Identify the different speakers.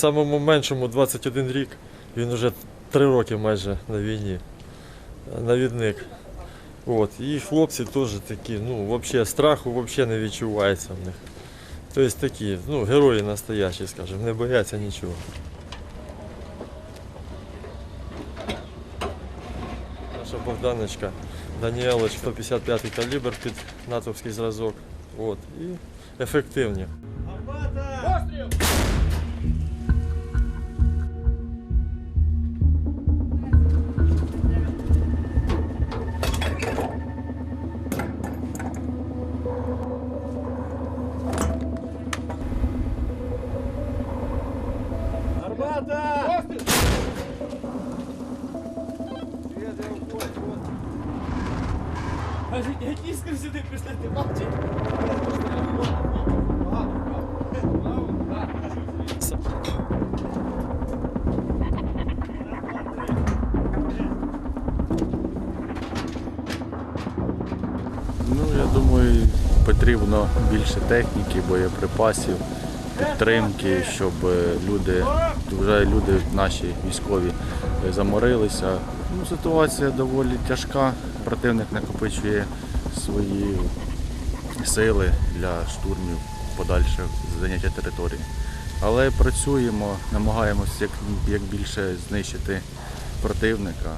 Speaker 1: самому меншому 21 рік. Він вже 3 роки майже на війні. Навідник. От. І хлопці теж такі, ну, взагалі страху взагалі не відчувається в них. Тобто такі, ну, герої настоящі, скажімо, не бояться нічого. Наша Богданочка, Даніелич 155 калібр під натовський зразок. От. І ефективні.
Speaker 2: Які іскри сюди пішли, ти бачиш?
Speaker 3: Ну, я думаю, потрібно більше техніки, боєприпасів, підтримки, щоб е, люди, вже люди наші військові е, заморилися. Ну, ситуація доволі тяжка. Противник накопичує свої сили для штурмів подальших заняття території. Але працюємо, намагаємося як, як більше знищити противника.